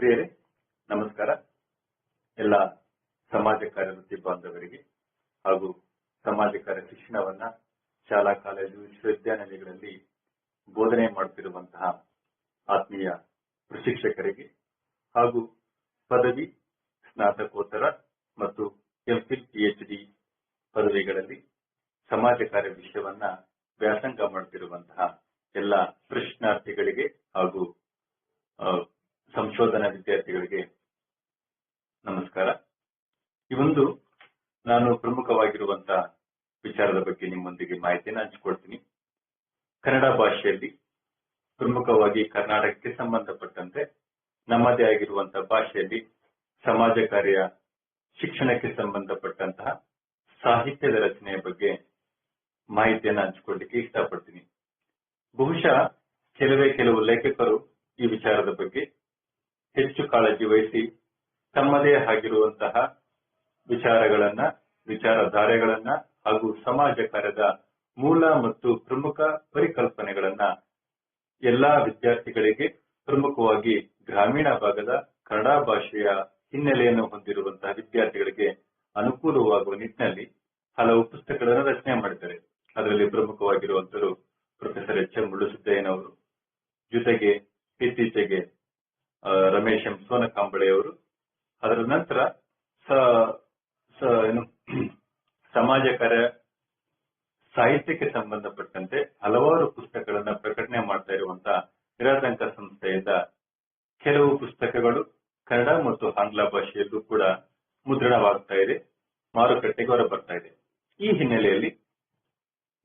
ಪ್ರಿಯರೇ, ನಮಸ್ಕಾರ. ಎಲ್ಲ ಸಮಾಜ ಕಾರ್ಯ ವೃತ್ತಿ ಬಾಂಧವರಿಗೆ ಹಾಗೂ ಸಮಾಜ ಕಾರ್ಯ ಶಿಕ್ಷಣವನ್ನ ಶಾಲಾ, ಕಾಲೇಜು, ವಿಶ್ವವಿದ್ಯಾನಿಲಯಗಳಲ್ಲಿ ಬೋಧನೆ ಮಾಡುತ್ತಿರುವಂತಹ ಆತ್ಮೀಯ ಪ್ರಶಿಕ್ಷಕರಿಗೆ ಹಾಗೂ ಪದವಿ, ಸ್ನಾತಕೋತ್ತರ ಮತ್ತು ಎಂಫಿಲ್, ಪಿಎಚ್ಡಿ ಪದವಿಗಳಲ್ಲಿ ಸಮಾಜ ಕಾರ್ಯ ವಿಷಯವನ್ನ ವ್ಯಾಸಂಗ ಮಾಡುತ್ತಿರುವಂತಹ ಎಲ್ಲ ಪ್ರಶ್ನಾರ್ಥಿಗಳಿಗೆ ಹಾಗೂ ಸಂಶೋಧನಾ ವಿದ್ಯಾರ್ಥಿಗಳಿಗೆ ನಮಸ್ಕಾರ. ಒಂದು ನಾನು ಪ್ರಮುಖವಾಗಿರುವಂತಹ ವಿಚಾರದ ಬಗ್ಗೆ ನಿಮ್ಮೊಂದಿಗೆ ಮಾಹಿತಿಯನ್ನು ಹಂಚಿಕೊಳ್ತೀನಿ. ಕನ್ನಡ ಭಾಷೆಯಲ್ಲಿ ಪ್ರಮುಖವಾಗಿ ಕರ್ನಾಟಕಕ್ಕೆ ಸಂಬಂಧಪಟ್ಟಂತೆ ನಮ್ಮದೇ ಆಗಿರುವಂತಹ ಭಾಷೆಯಲ್ಲಿ ಸಮಾಜ ಕಾರ್ಯ, ಶಿಕ್ಷಣಕ್ಕೆ ಸಂಬಂಧಪಟ್ಟಂತಹ ಸಾಹಿತ್ಯದ ರಚನೆಯ ಬಗ್ಗೆ ಮಾಹಿತಿಯನ್ನು ಹಂಚಿಕೊಳ್ಳಿಕ್ಕೆ ಇಷ್ಟಪಡ್ತೀನಿ. ಬಹುಶಃ ಕೆಲವೇ ಕೆಲವು ಲೇಖಕರು ಈ ವಿಚಾರದ ಬಗ್ಗೆ ಹೆಚ್ಚು ಕಾಳಜಿ ವಹಿಸಿ ತಮ್ಮದೇ ಆಗಿರುವಂತಹ ವಿಚಾರಗಳನ್ನ, ವಿಚಾರಧಾರೆಗಳನ್ನ ಹಾಗೂ ಸಮಾಜ ಕಾರ್ಯದ ಮೂಲ ಮತ್ತು ಪ್ರಮುಖ ಪರಿಕಲ್ಪನೆಗಳನ್ನ ಎಲ್ಲಾ ವಿದ್ಯಾರ್ಥಿಗಳಿಗೆ ಪ್ರಮುಖವಾಗಿ ಗ್ರಾಮೀಣ ಭಾಗದ ಕನ್ನಡ ಭಾಷೆಯ ಹಿನ್ನೆಲೆಯನ್ನು ಹೊಂದಿರುವಂತಹ ವಿದ್ಯಾರ್ಥಿಗಳಿಗೆ ಅನುಕೂಲವಾಗುವ ನಿಟ್ಟಿನಲ್ಲಿ ಹಲವು ಪುಸ್ತಕಗಳನ್ನು ರಚನೆ ಮಾಡಿದ್ದಾರೆ. ಅದರಲ್ಲಿ ಪ್ರಮುಖವಾಗಿರುವಂತರು ಪ್ರೊಫೆಸರ್ ಎಚ್ ಎಂ ಜೊತೆಗೆ ಇತ್ತೀಚೆಗೆ ರಮೇಶ್ ಎಂ. ಸೋನಕಾಂಬಳೆಯವರು ಅದರ ನಂತರ ಏನು, ಸಮಾಜ ಕಾರ್ಯ, ಸಾಹಿತ್ಯಕ್ಕೆ ಸಂಬಂಧಪಟ್ಟಂತೆ ಹಲವಾರು ಪುಸ್ತಕಗಳನ್ನ ಪ್ರಕಟಣೆ ಮಾಡ್ತಾ ಇರುವಂತಹ ನಿರಾತಂಕ ಸಂಸ್ಥೆಯಿಂದ ಕೆಲವು ಪುಸ್ತಕಗಳು ಕನ್ನಡ ಮತ್ತು ಆಂಗ್ಲ ಭಾಷೆಯಲ್ಲೂ ಕೂಡ ಮುದ್ರಣವಾಗ್ತಾ ಇದೆ, ಮಾರುಕಟ್ಟೆಗೆ ಹೊರ ಬರ್ತಾ ಇದೆ. ಈ ಹಿನ್ನೆಲೆಯಲ್ಲಿ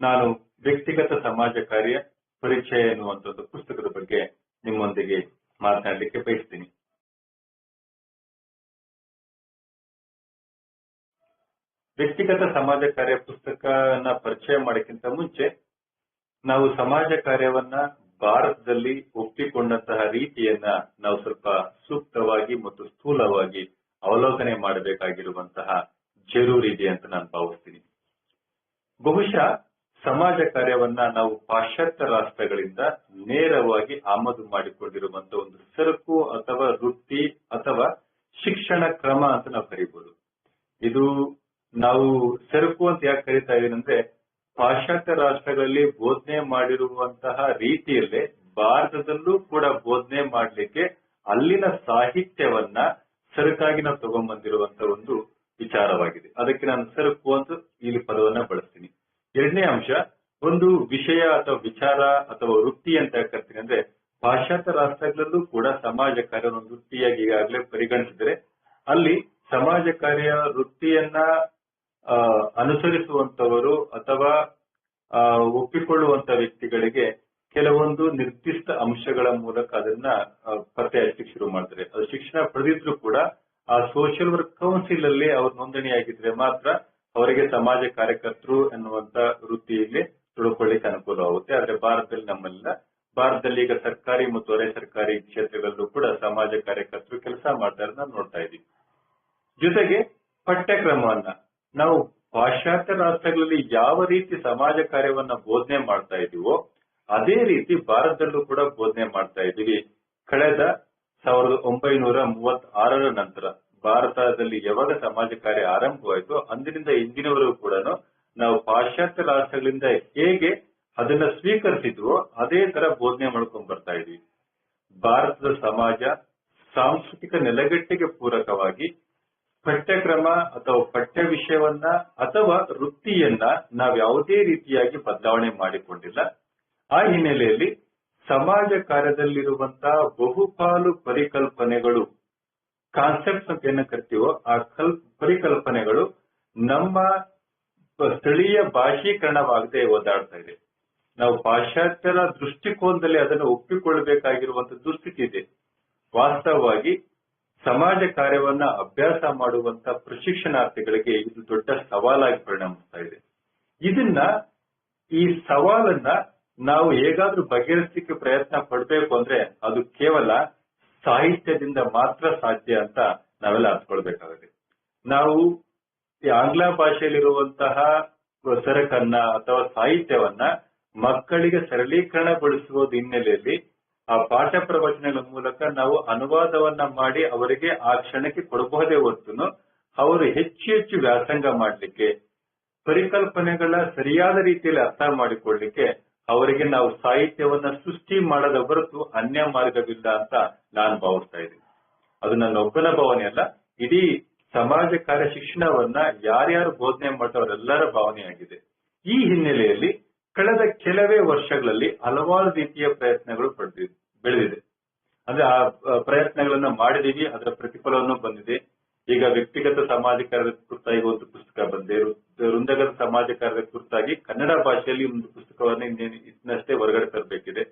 ನಾನು ವ್ಯಕ್ತಿಗತ ಸಮಾಜ ಕಾರ್ಯ, ಪರಿಚಯ ಎನ್ನುವಂತ ಪುಸ್ತಕದ ಬಗ್ಗೆ ನಿಮ್ಮೊಂದಿಗೆ ಮಾತನಾಡಲಿಕ್ಕೆ ಬಯಸ್ತೀನಿ. ವ್ಯಕ್ತಿಗತ ಸಮಾಜ ಕಾರ್ಯ ಪುಸ್ತಕನ ಪರಿಚಯ ಮಾಡಕ್ಕಿಂತ ಮುಂಚೆ ನಾವು ಸಮಾಜ ಕಾರ್ಯವನ್ನ ಭಾರತದಲ್ಲಿ ಒಪ್ಪಿಕೊಂಡಂತಹ ರೀತಿಯನ್ನ ನಾವು ಸ್ವಲ್ಪ ಸೂಕ್ತವಾಗಿ ಮತ್ತು ಸ್ಥೂಲವಾಗಿ ಅವಲೋಕನೆ ಮಾಡಬೇಕಾಗಿರುವಂತಹ ಜರೂರಿದೆ ಅಂತ ನಾನು ಭಾವಿಸ್ತೀನಿ. ಬಹುಶಃ ಸಮಾಜ ಕಾರ್ಯವನ್ನ ನಾವು ಪಾಶ್ಚಾತ್ಯ ರಾಷ್ಟ್ರಗಳಿಂದ ನೇರವಾಗಿ ಆಮದು ಮಾಡಿಕೊಂಡಿರುವಂತಹ ಒಂದು ಸರಕು ಅಥವಾ ವೃತ್ತಿ ಅಥವಾ ಶಿಕ್ಷಣ ಕ್ರಮ ಅಂತ ನಾವು ಕರಿಬಹುದು ಇದು ನಾವು ಸರಕು ಅಂತ ಯಾಕೆ ಕರಿತಾ ಇದೀನಿ ಅಂದ್ರೆ ಪಾಶ್ಚಾತ್ಯ ರಾಷ್ಟ್ರಗಳಲ್ಲಿ ಬೋಧನೆ ಮಾಡಿರುವಂತಹ ರೀತಿಯಲ್ಲೇ ಭಾರತದಲ್ಲೂ ಕೂಡ ಬೋಧನೆ ಮಾಡಲಿಕ್ಕೆ ಅಲ್ಲಿನ ಸಾಹಿತ್ಯವನ್ನ ಸರಕಾಗಿ ನಾವು ತಗೊಂಡ್ಬಂದಿರುವಂತಹ ಒಂದು ವಿಚಾರವಾಗಿದೆ. ಅದಕ್ಕೆ ನಾನು ಸರಕು ಅಂತ ಇಲ್ಲಿ ಪದವನ್ನ ಬಳಸ್ತೀನಿ. ಎರಡನೇ ಅಂಶ, ಒಂದು ವಿಷಯ ಅಥವಾ ವಿಚಾರ ಅಥವಾ ವೃತ್ತಿ ಅಂತ ಕರ್ತೀನಿ ಅಂದ್ರೆ ಪಾಶ್ಚಾತ್ಯ ರಾಷ್ಟ್ರಗಳಲ್ಲೂ ಕೂಡ ಸಮಾಜ ಕಾರ್ಯ ಒಂದು ವೃತ್ತಿಯಾಗಿ ಈಗಾಗಲೇ ಪರಿಗಣಿಸಿದ್ರೆ, ಅಲ್ಲಿ ಸಮಾಜ ಕಾರ್ಯ ವೃತ್ತಿಯನ್ನ ಅನುಸರಿಸುವಂತವರು ಅಥವಾ ಒಪ್ಪಿಕೊಳ್ಳುವಂತ ವ್ಯಕ್ತಿಗಳಿಗೆ ಕೆಲವೊಂದು ನಿರ್ದಿಷ್ಟ ಅಂಶಗಳ ಮೂಲಕ ಅದನ್ನ ಪತ್ತೆ ಹಚ್ಚಲಿಕ್ಕೆ ಶುರು ಮಾಡ್ತಾರೆ. ಅದು ಶಿಕ್ಷಣ ಪಡೆದಿದ್ರು ಕೂಡ ಆ ಸೋಷಿಯಲ್ ವರ್ಕ್ ಕೌನ್ಸಿಲ್ ಅಲ್ಲಿ ಅವ್ರು ನೋಂದಣಿಯಾಗಿದ್ರೆ ಮಾತ್ರ ಅವರಿಗೆ ಸಮಾಜ ಕಾರ್ಯಕರ್ತರು ಎನ್ನುವಂತ ವೃತ್ತಿಯಲ್ಲಿ ತಿಳ್ಕೊಳ್ಳಿಕ್ಕೆ ಅನುಕೂಲವಾಗುತ್ತೆ. ಆದ್ರೆ ಭಾರತದಲ್ಲಿ ನಮ್ಮಲ್ಲ ಭಾರತದಲ್ಲಿ ಈಗ ಸರ್ಕಾರಿ ಮತ್ತು ಅರೆ ಸರ್ಕಾರಿ ಕ್ಷೇತ್ರಗಳಲ್ಲೂ ಕೂಡ ಸಮಾಜ ಕಾರ್ಯಕರ್ತರು ಕೆಲಸ ಮಾಡ್ತಾರೆ ನಾವು ನೋಡ್ತಾ ಇದೀವಿ ಜೊತೆಗೆ ಪಠ್ಯಕ್ರಮವನ್ನ ನಾವು ಪಾಶ್ಚಾತ್ಯ ರಾಷ್ಟ್ರಗಳಲ್ಲಿ ಯಾವ ರೀತಿ ಸಮಾಜ ಕಾರ್ಯವನ್ನ ಬೋಧನೆ ಮಾಡ್ತಾ ಇದೀವೋ ಅದೇ ರೀತಿ ಭಾರತದಲ್ಲೂ ಕೂಡ ಬೋಧನೆ ಮಾಡ್ತಾ ಇದೀವಿ ಕಳೆದ ಸಾವಿರದ ಒಂಬೈನೂರ ಮೂವತ್ತಾರರ ನಂತರ ಭಾರತದಲ್ಲಿ ಯಾವಾಗ ಸಮಾಜ ಕಾರ್ಯ ಆರಂಭವಾಯಿತು ಅಂದಿನಿಂದ ಇಂದಿನವರೆಗೂ ಕೂಡ ನಾವು ಪಾಶ್ಚಾತ್ಯ ರಾಷ್ಟ್ರಗಳಿಂದ ಹೇಗೆ ಅದನ್ನ ಸ್ವೀಕರಿಸಿದ್ವೋ ಅದೇ ತರ ಬೋಧನೆ ಮಾಡ್ಕೊಂಡ್ ಬರ್ತಾ ಇದೀವಿ. ಭಾರತದ ಸಮಾಜ ಸಾಂಸ್ಕೃತಿಕ ನೆಲೆಗಟ್ಟಿಗೆ ಪೂರಕವಾಗಿ ಪಠ್ಯಕ್ರಮ ಅಥವಾ ಪಠ್ಯ ವಿಷಯವನ್ನ ಅಥವಾ ವೃತ್ತಿಯನ್ನ ನಾವು ಯಾವುದೇ ರೀತಿಯಾಗಿ ಬದಲಾವಣೆ ಮಾಡಿಕೊಂಡಿಲ್ಲ. ಆ ಹಿನ್ನೆಲೆಯಲ್ಲಿ ಸಮಾಜ ಕಾರ್ಯದಲ್ಲಿರುವಂತಹ ಬಹುಪಾಲು ಪರಿಕಲ್ಪನೆಗಳು ಕಾನ್ಸೆಪ್ಟ್ಸ್ ಅಂತ ಏನ ಕರಿತೀವೋ ಆ ಕಲ್, ಪರಿಕಲ್ಪನೆಗಳು ನಮ್ಮ ಸ್ಥಳೀಯ ಭಾಷೀಕರಣವಾಗದೆ ಓದಾಡ್ತಾ ಇದೆ. ನಾವು ಪಾಶ್ಚಾತ್ಯರ ದೃಷ್ಟಿಕೋನದಲ್ಲಿ ಅದನ್ನು ಒಪ್ಪಿಕೊಳ್ಳಬೇಕಾಗಿರುವಂತ ದುಸ್ಥಿತಿ ಇದೆ. ವಾಸ್ತವವಾಗಿ ಸಮಾಜ ಕಾರ್ಯವನ್ನ ಅಭ್ಯಾಸ ಮಾಡುವಂತ ಪ್ರಶಿಕ್ಷಣಾರ್ಥಿಗಳಿಗೆ ಇದು ದೊಡ್ಡ ಸವಾಲಾಗಿ ಪರಿಣಮಿಸ್ತಾ ಇದೆ. ಇದನ್ನ ಈ ಸವಾಲನ್ನ ನಾವು ಹೇಗಾದ್ರೂ ಬಗೆಹರಿಸಲಿಕ್ಕೆ ಪ್ರಯತ್ನ ಪಡಬೇಕು ಅಂದ್ರೆ ಅದು ಕೇವಲ ಸಾಹಿತ್ಯದಿಂದ ಮಾತ್ರ ಸಾಧ್ಯ ಅಂತ ನಾವೆಲ್ಲ ಅರ್ಥಕೊಳ್ಬೇಕಾಗುತ್ತೆ ನಾವು ಈ ಆಂಗ್ಲ ಭಾಷೆಯಲ್ಲಿರುವಂತಹ ಸರಕನ್ನ ಅಥವಾ ಸಾಹಿತ್ಯವನ್ನ ಮಕ್ಕಳಿಗೆ ಸರಳೀಕರಣಗೊಳಿಸುವ ಹಿನ್ನೆಲೆಯಲ್ಲಿ ಆ ಪಾಠ ಪ್ರವಚನಗಳ ಮೂಲಕ ನಾವು ಅನುವಾದವನ್ನ ಮಾಡಿ ಅವರಿಗೆ ಆ ಕ್ಷಣಕ್ಕೆ ಕೊಡಬಹುದೇ ಹೊತ್ತು ಅವರು ಹೆಚ್ಚು ಹೆಚ್ಚು ವ್ಯಾಸಂಗ ಮಾಡಲಿಕ್ಕೆ, ಪರಿಕಲ್ಪನೆಗಳ ಸರಿಯಾದ ರೀತಿಯಲ್ಲಿ ಅರ್ಥ ಮಾಡಿಕೊಳ್ಳಿಕ್ಕೆ ಅವರಿಗೆ ನಾವು ಸಾಹಿತ್ಯವನ್ನ ಸೃಷ್ಟಿ ಮಾಡದ ಹೊರತು ಅನ್ಯ ಮಾರ್ಗವಿಲ್ಲ ಅಂತ ನಾನು ಭಾವಿಸ್ತಾ ಇದ್ದೀನಿ. ಅದು ನನ್ನ ಒಬ್ಬನ ಭಾವನೆ ಅಲ್ಲ, ಇಡೀ ಸಮಾಜ ಕಾರ್ಯ ಶಿಕ್ಷಣವನ್ನ ಯಾರ್ಯಾರು ಬೋಧನೆ ಮಾಡ್ತಾವರೆಲ್ಲರ ಭಾವನೆಯಾಗಿದೆ ಈ ಹಿನ್ನೆಲೆಯಲ್ಲಿ ಕಳೆದ ಕೆಲವೇ ವರ್ಷಗಳಲ್ಲಿ ಹಲವಾರು ರೀತಿಯ ಪ್ರಯತ್ನಗಳು ಪಡೆದಿದೆ ಬೆಳೆದಿದೆ. ಅಂದ್ರೆ ಆ ಪ್ರಯತ್ನಗಳನ್ನ ಮಾಡಿದೀವಿ ಅದರ ಪ್ರತಿಫಲವನ್ನು ಬಂದಿದೆ. ಈಗ ವ್ಯಕ್ತಿಗತ ಸಮಾಜ ಕಾರ್ಯದ ಕುರಿತಾಗಿ ಒಂದು ಪುಸ್ತಕ ಬಂದೆ ವೃಂದಗತ ಸಮಾಜ ಕಾರ್ಯದ ಕುರಿತಾಗಿ ಕನ್ನಡ ಭಾಷೆಯಲ್ಲಿ ಒಂದು ಪುಸ್ತಕವನ್ನು ಇನ್ನೇನು ಇದನ್ನಷ್ಟೇ ಹೊರಗಡೆ ತರಬೇಕಿದೆ.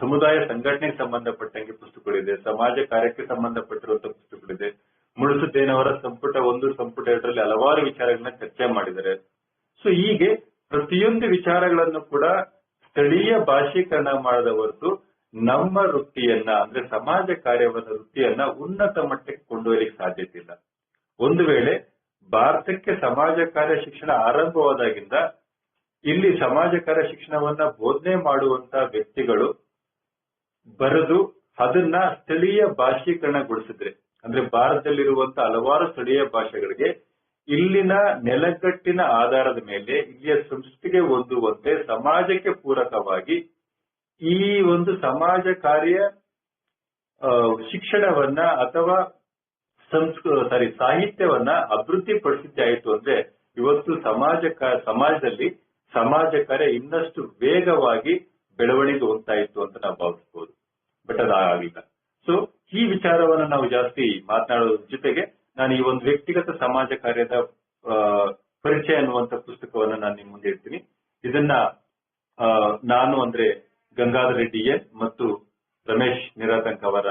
ಸಮುದಾಯ ಸಂಘಟನೆಗೆ ಸಂಬಂಧಪಟ್ಟಂಗೆ ಪುಸ್ತಕಗಳಿದೆ. ಸಮಾಜ ಕಾರ್ಯಕ್ಕೆ ಸಂಬಂಧಪಟ್ಟಿರುವಂತಹ ಪುಸ್ತಕಗಳಿದೆ. ಮುಳುಸುದ್ದೇನವರ ಸಂಪುಟ ಒಂದು, ಸಂಪುಟ ಎರಡರಲ್ಲಿ ಹಲವಾರು ವಿಚಾರಗಳನ್ನ ಚರ್ಚೆ ಮಾಡಿದ್ದಾರೆ. ಸೊ, ಹೀಗೆ ಪ್ರತಿಯೊಂದು ವಿಚಾರಗಳನ್ನು ಕೂಡ ಸ್ಥಳೀಯ ಭಾಷೀಕರಣ ಮಾಡದ ಹೊರತು ನಮ್ಮ ವೃತ್ತಿಯನ್ನ, ಅಂದ್ರೆ ಸಮಾಜ ಕಾರ್ಯವನ್ನ ವೃತ್ತಿಯನ್ನ ಉನ್ನತ ಮಟ್ಟಕ್ಕೆ ಕೊಂಡೊಯ್ಯಲಿಕ್ಕೆ ಸಾಧ್ಯತೆ ಇಲ್ಲ. ಒಂದು ವೇಳೆ ಭಾರತಕ್ಕೆ ಸಮಾಜ ಕಾರ್ಯ ಶಿಕ್ಷಣ ಆರಂಭವಾದಾಗಿಂದ ಇಲ್ಲಿ ಸಮಾಜ ಕಾರ್ಯ ಶಿಕ್ಷಣವನ್ನ ಬೋಧನೆ ಮಾಡುವಂತ ವ್ಯಕ್ತಿಗಳು ಬರೆದು ಅದನ್ನ ಸ್ಥಳೀಯ ಭಾಷೀಕರಣಗೊಳಿಸಿದ್ರೆ, ಅಂದ್ರೆ ಭಾರತದಲ್ಲಿರುವಂತ ಹಲವಾರು ಸ್ಥಳೀಯ ಭಾಷೆಗಳಿಗೆ ಇಲ್ಲಿನ ನೆಲಗಟ್ಟಿನ ಆಧಾರದ ಮೇಲೆ, ಇಲ್ಲಿಯ ಸಂಸ್ಕೃತಿಗೆ ಹೊಂದುವಂತೆ ಸಮಾಜಕ್ಕೆ ಪೂರಕವಾಗಿ ಈ ಒಂದು ಸಮಾಜ ಕಾರ್ಯ ಶಿಕ್ಷಣವನ್ನ ಅಥವಾ ಸಂಸ್ಕೃ ಸಾರಿ ಸಾಹಿತ್ಯವನ್ನ ಅಭಿವೃದ್ಧಿ ಪಡಿಸಿದ್ದೆ ಆಯ್ತು ಅಂದ್ರೆ ಇವತ್ತು ಸಮಾಜ ಸಮಾಜದಲ್ಲಿ ಸಮಾಜ ಕಾರ್ಯ ಇನ್ನಷ್ಟು ವೇಗವಾಗಿ ಬೆಳವಣಿಗೆ ಹೋಗ್ತಾ ಇತ್ತು ಅಂತ ನಾವು ಭಾವಿಸಬಹುದು ಬಟ್ ಅದಾಗಿಲ್ಲ ಸೊ ಈ ವಿಚಾರವನ್ನ ನಾವು ಜಾಸ್ತಿ ಮಾತನಾಡೋದ್ರ ಜೊತೆಗೆ ನಾನು ಈ ಒಂದು ವ್ಯಕ್ತಿಗತ ಸಮಾಜ ಕಾರ್ಯದ ಪರಿಚಯ ಅನ್ನುವಂತ ಪುಸ್ತಕವನ್ನ ನಾನು ನಿಮ್ಮ ಮುಂದೆ ಇಡ್ತೀನಿ. ಇದನ್ನ ನಾನು ಅಂದ್ರೆ ಗಂಗಾಧರ ರೆಡ್ಡಿ ಎನ್ ಮತ್ತು ರಮೇಶ್ ನಿರಾತಂಕ್ ಅವರ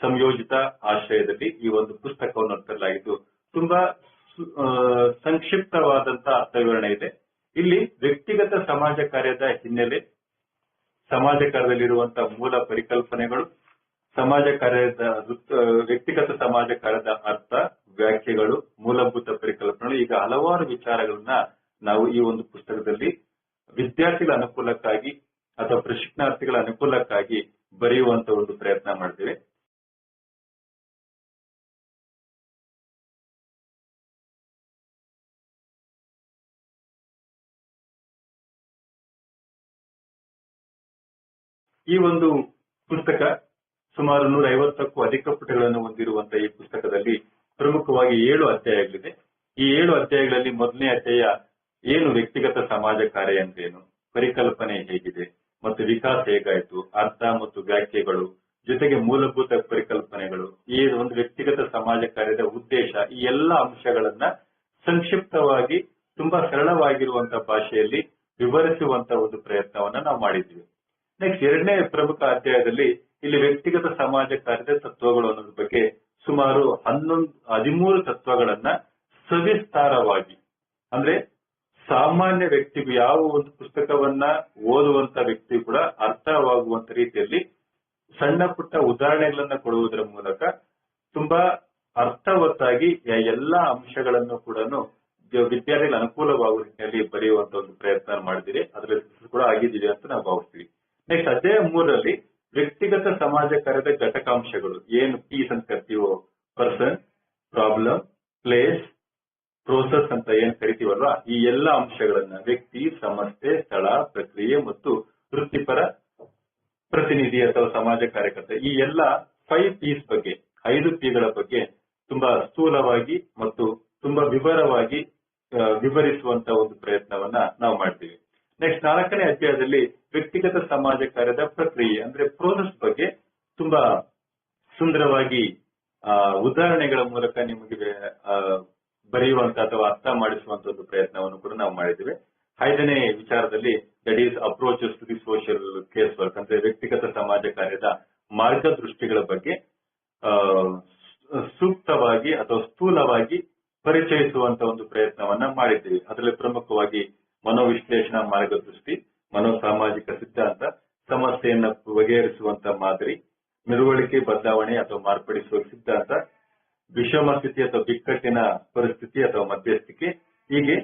ಸಂಯೋಜಿತ ಆಶ್ರಯದಲ್ಲಿ ಈ ಒಂದು ಪುಸ್ತಕವನ್ನು ತರಲಾಗಿದ್ದು ತುಂಬಾ ಸಂಕ್ಷಿಪ್ತವಾದಂತಹ ಅರ್ಥ ಸಂಕ್ಷಿಪ್ತವಾದಂತ ಅರ್ಥವಿವರಣೆ ಇದೆ. ಇಲ್ಲಿ ವ್ಯಕ್ತಿಗತ ಸಮಾಜ ಕಾರ್ಯದ ಹಿನ್ನೆಲೆ, ಸಮಾಜ ಕಾರ್ಯದಲ್ಲಿರುವಂತಹ ಮೂಲ ಪರಿಕಲ್ಪನೆಗಳು, ಸಮಾಜ ಕಾರ್ಯದ ವ್ಯಕ್ತಿಗತ ಸಮಾಜ ಕಾರ್ಯದ ಅರ್ಥ, ವ್ಯಾಖ್ಯೆಗಳು, ಮೂಲಭೂತ ಪರಿಕಲ್ಪನೆಗಳು, ಈಗ ಹಲವಾರು ವಿಚಾರಗಳನ್ನ ನಾವು ಈ ಒಂದು ಪುಸ್ತಕದಲ್ಲಿ ವಿದ್ಯಾರ್ಥಿಗಳ ಅನುಕೂಲಕ್ಕಾಗಿ ಅಥವಾ ಪ್ರಶಿಕ್ಷಣಾರ್ಥಿಗಳ ಅನುಕೂಲಕ್ಕಾಗಿ ಬರೆಯುವಂತ ಒಂದು ಪ್ರಯತ್ನ ಮಾಡ್ತೇವೆ. ಈ ಒಂದು ಪುಸ್ತಕ ಸುಮಾರು ನೂರ ಐವತ್ತಕ್ಕೂ ಅಧಿಕ ಪುಟಗಳನ್ನು ಹೊಂದಿರುವಂತಹ ಈ ಪುಸ್ತಕದಲ್ಲಿ ಪ್ರಮುಖವಾಗಿ ಏಳು ಅಧ್ಯಾಯಗಳಿದೆ. ಈ ಏಳು ಅಧ್ಯಾಯಗಳಲ್ಲಿ ಮೊದಲನೇ ಅಧ್ಯಾಯ ಏನು ವ್ಯಕ್ತಿಗತ ಸಮಾಜ ಕಾರ್ಯ ಅಂದ್ರೇನು ಪರಿಕಲ್ಪನೆ ಹೇಗಿದೆ ಮತ್ತು ವಿಕಾಸ ಹೇಗಾಯಿತು, ಅರ್ಥ ಮತ್ತು ವ್ಯಾಖ್ಯೆಗಳು, ಜೊತೆಗೆ ಮೂಲಭೂತ ಪರಿಕಲ್ಪನೆಗಳು, ಈ ಒಂದು ವ್ಯಕ್ತಿಗತ ಸಮಾಜ ಕಾರ್ಯದ ಉದ್ದೇಶ, ಈ ಎಲ್ಲ ಅಂಶಗಳನ್ನ ಸಂಕ್ಷಿಪ್ತವಾಗಿ ತುಂಬಾ ಸರಳವಾಗಿರುವಂತಹ ಭಾಷೆಯಲ್ಲಿ ವಿವರಿಸುವಂತ ಒಂದು ಪ್ರಯತ್ನವನ್ನ ನಾವು ಮಾಡಿದ್ವಿ. ನೆಕ್ಸ್ಟ್ ಎರಡನೇ ಪ್ರಮುಖ ಅಧ್ಯಾಯದಲ್ಲಿ ಇಲ್ಲಿ ವ್ಯಕ್ತಿಗತ ಸಮಾಜ ಕಾರ್ಯದ ತತ್ವಗಳು ಅನ್ನೋದ್ರ ಬಗ್ಗೆ ಸುಮಾರು ಹನ್ನೊಂದು, ಹದಿಮೂರು ತತ್ವಗಳನ್ನ ಸವಿಸ್ತಾರವಾಗಿ, ಅಂದ್ರೆ ಸಾಮಾನ್ಯ ವ್ಯಕ್ತಿಗೂ ಯಾವ ಒಂದು ಪುಸ್ತಕವನ್ನ ಓದುವಂತ ವ್ಯಕ್ತಿ ಕೂಡ ಅರ್ಥವಾಗುವಂತ ರೀತಿಯಲ್ಲಿ ಸಣ್ಣ ಪುಟ್ಟ ಉದಾಹರಣೆಗಳನ್ನ ಕೊಡುವುದರ ಮೂಲಕ ತುಂಬಾ ಅರ್ಥವತ್ತಾಗಿ ಎಲ್ಲಾ ಅಂಶಗಳನ್ನು ಕೂಡ ವಿದ್ಯಾರ್ಥಿಗಳ ಅನುಕೂಲವಾಗುವ ರೀತಿಯಲ್ಲಿ ಬರೆಯುವಂತ ಒಂದು ಪ್ರಯತ್ನ ಮಾಡಿದಿರಿ ಅದರ ಕೂಡ ಆಗಿದ್ದೀವಿ ಅಂತ ನಾವು ಭಾವಿಸ್ತೀವಿ. ನೆಕ್ಸ್ಟ್ ಅದೇ ಮೂರರಲ್ಲಿ ವ್ಯಕ್ತಿಗತ ಸಮಾಜ ಕಾರ್ಯದ ಘಟಕಾಂಶಗಳು. ಏನು? ಪೀಸ್ ಅಂತ ಕರ್ತೀವೋ ಪರ್ಸನ್ ಪ್ರಾಬ್ಲಮ್ ಪ್ಲೇಸ್ ಪ್ರೋಸೆಸ್ ಅಂತ ಏನ್ ಕರಿತೀವಲ್ವ? ಈ ಎಲ್ಲ ಅಂಶಗಳನ್ನ ವ್ಯಕ್ತಿ ಸಮಸ್ಯೆ ಸ್ಥಳ, ಪ್ರಕ್ರಿಯೆ ಮತ್ತು ವೃತ್ತಿಪರ ಪ್ರತಿನಿಧಿ ಅಥವಾ ಸಮಾಜ ಕಾರ್ಯಕರ್ತ ಈ ಎಲ್ಲ ಫೈವ್ ಪೀಸ್ ಬಗ್ಗೆ, ಐದು ಪಿಗಳ ಬಗ್ಗೆ ತುಂಬಾ ಸ್ಥೂಲವಾಗಿ ಮತ್ತು ತುಂಬಾ ವಿವರವಾಗಿ ವಿವರಿಸುವಂತ ಒಂದು ಪ್ರಯತ್ನವನ್ನ ನಾವು ಮಾಡ್ತೀವಿ. ನೆಕ್ಸ್ಟ್ ನಾಲ್ಕನೇ ಅಧ್ಯಾಯದಲ್ಲಿ ವ್ಯಕ್ತಿಗತ ಸಮಾಜ ಕಾರ್ಯದ ಪ್ರಕ್ರಿಯೆ, ಅಂದ್ರೆ ಪ್ರೋಸೆಸ್ ಬಗ್ಗೆ ತುಂಬಾ ಸುಂದರವಾಗಿ ಉದಾಹರಣೆಗಳ ಮೂಲಕ ನಿಮಗೆ ಬರೆಯುವಂತ ಅಥವಾ ಅರ್ಥ ಮಾಡಿಸುವಂತ ಒಂದು ಪ್ರಯತ್ನವನ್ನು ಕೂಡ ನಾವು ಮಾಡಿದ್ದೇವೆ. ಐದನೇ ವಿಚಾರದಲ್ಲಿ that is approaches to the social case work ಅಂದ್ರೆ ವ್ಯಕ್ತಿಗತ ಸಮಾಜ ಕಾರ್ಯದ ಮಾರ್ಗದೃಷ್ಟಿಗಳ ಬಗ್ಗೆ ಸೂಕ್ತವಾಗಿ ಅಥವಾ ಸ್ಥೂಲವಾಗಿ ಪರಿಚಯಿಸುವಂತ ಒಂದು ಪ್ರಯತ್ನವನ್ನ ಮಾಡಿದ್ದೇವೆ. ಅದರಲ್ಲಿ ಪ್ರಮುಖವಾಗಿ ಮನೋವಿಶ್ಲೇಷಣಾ, ಮಾರ್ಗದೃಷ್ಟಿ, ಮನೋಸಾಮಾಜಿಕ ಸಿದ್ಧಾಂತ, ಸಮಸ್ಯೆಯನ್ನ ಬಗೆಹರಿಸುವಂತ ಮಾದರಿ ನಿರ್ವಳಿಕೆ ಬದಲಾವಣೆ ಅಥವಾ ಮಾರ್ಪಡಿಸುವ ಸಿದ್ಧಾಂತ ವಿಷಮ ಸ್ಥಿತಿ ಅಥವಾ ಬಿಕ್ಕಟ್ಟಿನ ಪರಿಸ್ಥಿತಿ ಅಥವಾ ಮಧ್ಯಸ್ಥಿಕೆ ಹೀಗೆ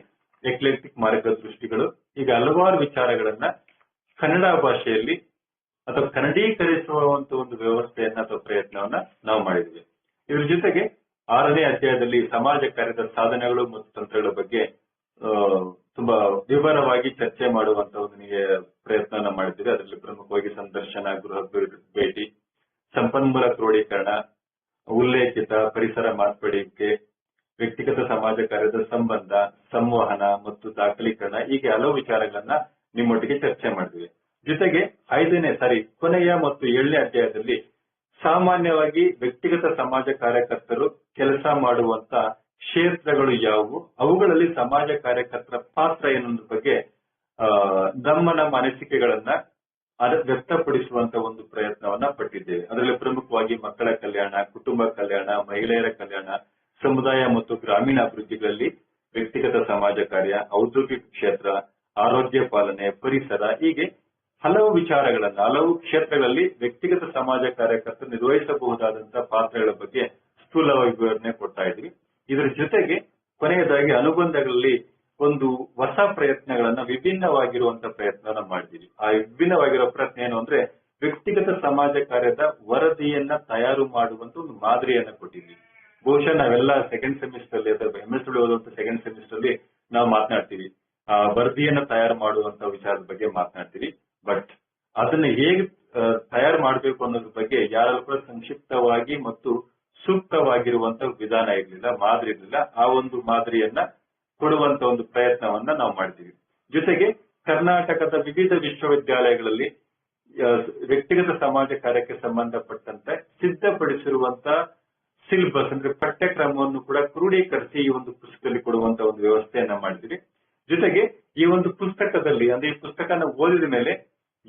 ಎಕ್ಲೆಕ್ಟಿಕ್ ಮಾರ್ಗದೃಷ್ಟಿಗಳು ಈಗ ಹಲವಾರು ವಿಚಾರಗಳನ್ನ ಕನ್ನಡ ಭಾಷೆಯಲ್ಲಿ ಅಥವಾ ಕನ್ನಡೀಕರಿಸುವಂತ ಒಂದು ವ್ಯವಸ್ಥೆಯನ್ನ ಅಥವಾ ಪ್ರಯತ್ನವನ್ನ ನಾವು ಮಾಡಿದ್ವಿ. ಇದ್ರ ಜೊತೆಗೆ ಆರನೇ ಅಧ್ಯಾಯದಲ್ಲಿ ಸಮಾಜ ಕಾರ್ಯದ ಸಾಧನೆಗಳು ಮತ್ತು ತಂತ್ರಗಳ ಬಗ್ಗೆ ತುಂಬಾ ವಿವರವಾಗಿ ಚರ್ಚೆ ಮಾಡುವಂತ ಒಂದು ಪ್ರಯತ್ನವನ್ನ ಮಾಡಿದ್ದೀವಿ ಅದರಲ್ಲಿ ಪ್ರಮುಖವಾಗಿ ಸಂದರ್ಶನ, ಗೃಹ ಭೇಟಿ, ಸಂಪನ್ಮೂಲ ಕ್ರೋಢೀಕರಣ ಉಲ್ಲೇಖಿತ ಪರಿಸರ ಮಾರ್ಪಡಿಕೆ, ವ್ಯಕ್ತಿಗತ ಸಮಾಜ ಕಾರ್ಯದ ಸಂಬಂಧ, ಸಂವಹನ ಮತ್ತು ದಾಖಲೀಕರಣ ಹೀಗೆ ಹಲವು ವಿಚಾರಗಳನ್ನ ನಿಮ್ಮೊಟ್ಟಿಗೆ ಚರ್ಚೆ ಮಾಡಿದ್ವಿ. ಜೊತೆಗೆ ಐದನೇ ಸಾರಿ ಕೊನೆಯ ಮತ್ತು ಏಳನೇ ಅಧ್ಯಾಯದಲ್ಲಿ ಸಾಮಾನ್ಯವಾಗಿ ವ್ಯಕ್ತಿಗತ ಸಮಾಜ ಕಾರ್ಯಕರ್ತರು ಕೆಲಸ ಮಾಡುವಂತ ಕ್ಷೇತ್ರಗಳು ಯಾವುವು? ಅವುಗಳಲ್ಲಿ ಸಮಾಜ ಕಾರ್ಯಕರ್ತರ ಪಾತ್ರ ಏನೊಂದು ಬಗ್ಗೆ ನಮ್ಮ ನಮ್ಮ ಅನಿಸಿಕೆಗಳನ್ನ ವ್ಯಕ್ತಪಡಿಸುವಂತ ಒಂದು ಪ್ರಯತ್ನವನ್ನ ಪಟ್ಟಿದ್ದೇವೆ. ಅದರಲ್ಲಿ ಪ್ರಮುಖವಾಗಿ ಮಕ್ಕಳ ಕಲ್ಯಾಣ, ಕುಟುಂಬ ಕಲ್ಯಾಣ, ಮಹಿಳೆಯರ ಕಲ್ಯಾಣ, ಸಮುದಾಯ ಮತ್ತು ಗ್ರಾಮೀಣ ಅಭಿವೃದ್ಧಿಗಳಲ್ಲಿ ವ್ಯಕ್ತಿಗತ ಸಮಾಜ ಕಾರ್ಯ, ಔದ್ಯೋಗಿಕ ಕ್ಷೇತ್ರ, ಆರೋಗ್ಯ ಪಾಲನೆ, ಪರಿಸರ, ಹೀಗೆ ಹಲವು ವಿಚಾರಗಳನ್ನ, ಹಲವು ಕ್ಷೇತ್ರಗಳಲ್ಲಿ ವ್ಯಕ್ತಿಗತ ಸಮಾಜ ಕಾರ್ಯಕರ್ತರು ನಿರ್ವಹಿಸಬಹುದಾದಂತಹ ಪಾತ್ರಗಳ ಬಗ್ಗೆ ಸ್ಥೂಲವಾಗಿ ವಿವರಣೆ ಕೊಡ್ತಾ ಇದ್ವಿ. ಇದರ ಜೊತೆಗೆ ಕೊನೆಯದಾಗಿ ಅನುಬಂಧಗಳಲ್ಲಿ ಒಂದು ಹೊಸ ಪ್ರಯತ್ನಗಳನ್ನ ವಿಭಿನ್ನವಾಗಿರುವಂತ ಪ್ರಯತ್ನವನ್ನ ಮಾಡಿದೀವಿ ಆ ವಿಭಿನ್ನವಾಗಿರೋ ಪ್ರಯತ್ನ ಏನು ಅಂದ್ರೆ ವ್ಯಕ್ತಿಗತ ಸಮಾಜ ಕಾರ್ಯದ ವರದಿಯನ್ನ ತಯಾರು ಮಾಡುವಂತ ಒಂದು ಮಾದರಿಯನ್ನ ಕೊಟ್ಟಿದ್ವಿ ಬಹುಶಃ ನಾವೆಲ್ಲ ಸೆಕೆಂಡ್ ಸೆಮಿಸ್ಟರ್ ಅಲ್ಲಿ ಅಥವಾ ಎಂ ಎಸ್ ಸೆಕೆಂಡ್ ಸೆಮಿಸ್ಟರ್ ಅಲ್ಲಿ ನಾವು ಮಾತನಾಡ್ತೀವಿ. ಆ ವರದಿಯನ್ನ ತಯಾರು ಮಾಡುವಂತ ವಿಚಾರದ ಬಗ್ಗೆ ಮಾತನಾಡ್ತೀವಿ. ಬಟ್ ಅದನ್ನ ಹೇಗೆ ತಯಾರು ಮಾಡಬೇಕು ಅನ್ನೋದ್ರ ಬಗ್ಗೆ ಯಾರು ಕೂಡ ಸಂಕ್ಷಿಪ್ತವಾಗಿ ಮತ್ತು ಸೂಕ್ತವಾಗಿರುವಂತ ವಿಧಾನ ಇರಲಿಲ್ಲ, ಮಾದರಿ ಇರಲಿಲ್ಲ. ಆ ಒಂದು ಮಾದರಿಯನ್ನ ಕೊಡುವಂತ ಒಂದು ಪ್ರಯತ್ನವನ್ನ ನಾವು ಮಾಡ್ತೀವಿ. ಜೊತೆಗೆ ಕರ್ನಾಟಕದ ವಿವಿಧ ವಿಶ್ವವಿದ್ಯಾಲಯಗಳಲ್ಲಿ ವ್ಯಕ್ತಿಗತ ಸಮಾಜ ಕಾರ್ಯಕ್ಕೆ ಸಂಬಂಧಪಟ್ಟಂತೆ ಸಿದ್ಧಪಡಿಸಿರುವಂತ ಸಿಲೆಬಸ್, ಅಂದ್ರೆ ಪಠ್ಯಕ್ರಮವನ್ನು ಕೂಡ ಕ್ರೋಢೀಕರಿಸಿ ಈ ಒಂದು ಪುಸ್ತಕದಲ್ಲಿ ಕೊಡುವಂತ ಒಂದು ವ್ಯವಸ್ಥೆಯನ್ನ ಮಾಡಿದ್ವಿ ಜೊತೆಗೆ ಈ ಒಂದು ಪುಸ್ತಕದಲ್ಲಿ, ಅಂದ್ರೆ ಈ ಪುಸ್ತಕನ ಓದಿದ ಮೇಲೆ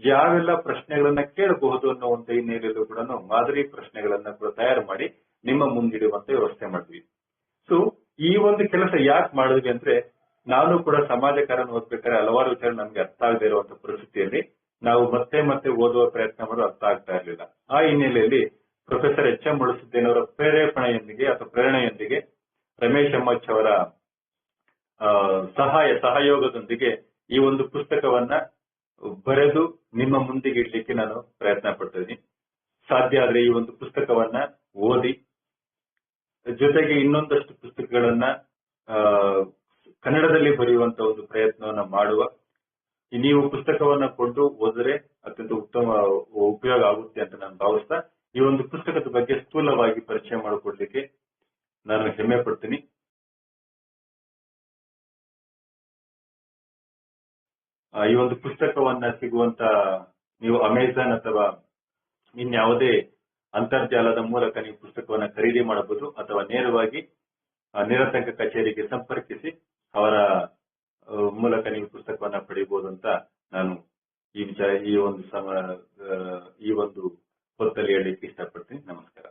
ಯಾವೆಲ್ಲ ಪ್ರಶ್ನೆಗಳನ್ನ ಕೇಳಬಹುದು ಅನ್ನುವಂತ ಹಿನ್ನೆಲೆಯಲ್ಲೂ ಕೂಡ ಮಾದರಿ ಪ್ರಶ್ನೆಗಳನ್ನ ಕೂಡ ತಯಾರು ಮಾಡಿ ನಿಮ್ಮ ಮುಂದಿಡುವಂತ ವ್ಯವಸ್ಥೆ ಮಾಡಿದ್ವಿ ಸೊ ಈ ಒಂದು ಕೆಲಸ ಯಾಕೆ ಮಾಡಿದ್ವಿ ಅಂದ್ರೆ ನಾನು ಕೂಡ ಸಮಾಜ ಕಾರಣ ಓದ್ಬೇಕಾದ್ರೆ ಹಲವಾರು ವಿಚಾರ ನಮ್ಗೆ ಅರ್ಥ ಆಗದೆ ಇರುವಂತ ಪರಿಸ್ಥಿತಿಯಲ್ಲಿ ನಾವು ಮತ್ತೆ ಮತ್ತೆ ಓದುವ ಪ್ರಯತ್ನ ಮಾಡೋದು ಅರ್ಥ ಆಗ್ತಾ ಇರಲಿಲ್ಲ. ಆ ಹಿನ್ನೆಲೆಯಲ್ಲಿ ಪ್ರೊಫೆಸರ್ ಎಚ್ ಎಂ ಮುಳುಸುದ್ದೇನವರ ಪ್ರೇರೇಪಣೆಯೊಂದಿಗೆ ಅಥವಾ ಪ್ರೇರಣೆಯೊಂದಿಗೆ ರಮೇಶ್ ಎಮ್ಮಚ್ ಅವರ ಸಹಾಯ, ಸಹಯೋಗದೊಂದಿಗೆ ಈ ಒಂದು ಪುಸ್ತಕವನ್ನ ಬರೆದು ನಿಮ್ಮ ಮುಂದಿಗೆ ಇಡ್ಲಿಕ್ಕೆ ನಾನು ಪ್ರಯತ್ನ ಪಡ್ತಿದ್ದೀನಿ ಸಾಧ್ಯ ಆದ್ರೆ ಈ ಒಂದು ಪುಸ್ತಕವನ್ನ ಓದಿ ಜೊತೆಗೆ ಇನ್ನೊಂದಷ್ಟು ಪುಸ್ತಕಗಳನ್ನ ಕನ್ನಡದಲ್ಲಿ ಬರೆಯುವಂತ ಒಂದು ಪ್ರಯತ್ನವನ್ನ ಮಾಡುವ. ನೀವು ಪುಸ್ತಕವನ್ನ ಕೊಟ್ಟು ಓದಿದ್ರೆ ಅತ್ಯಂತ ಉತ್ತಮ, ಉಪಯೋಗ ಆಗುತ್ತೆ ಅಂತ ನಾನು ಭಾವಿಸ್ತಾ, ಈ ಒಂದು ಪುಸ್ತಕದ ಬಗ್ಗೆ ಸ್ಥೂಲವಾಗಿ ಪರಿಚಯ ಮಾಡಿಕೊಡ್ಲಿಕ್ಕೆ ನಾನು ಹೆಮ್ಮೆ ಪಡ್ತೀನಿ. ಈ ಒಂದು ಪುಸ್ತಕವನ್ನ ಸಿಗುವಂತ ನೀವು ಅಮೆಜಾನ್ ಅಥವಾ ಇನ್ಯಾವುದೇ ಅಂತರ್ಜಾಲದ ಮೂಲಕ ನೀವು ಪುಸ್ತಕವನ್ನು ಖರೀದಿ ಮಾಡಬಹುದು ಅಥವಾ ನೇರವಾಗಿ ನಿರತಂಕ ಕಚೇರಿಗೆ ಸಂಪರ್ಕಿಸಿ ಅವರ ಮೂಲಕ ನೀವು ಪುಸ್ತಕವನ್ನು ಪಡೆಯಬಹುದು ಅಂತ ನಾನು ಈ ವಿಚಾರ, ಈ ಒಂದು ಸಮ ಈ ಒಂದು ಹೊತ್ತಲ್ಲಿ ಹೇಳಲಿಕ್ಕೆ ಇಷ್ಟಪಡ್ತೀನಿ. ನಮಸ್ಕಾರ.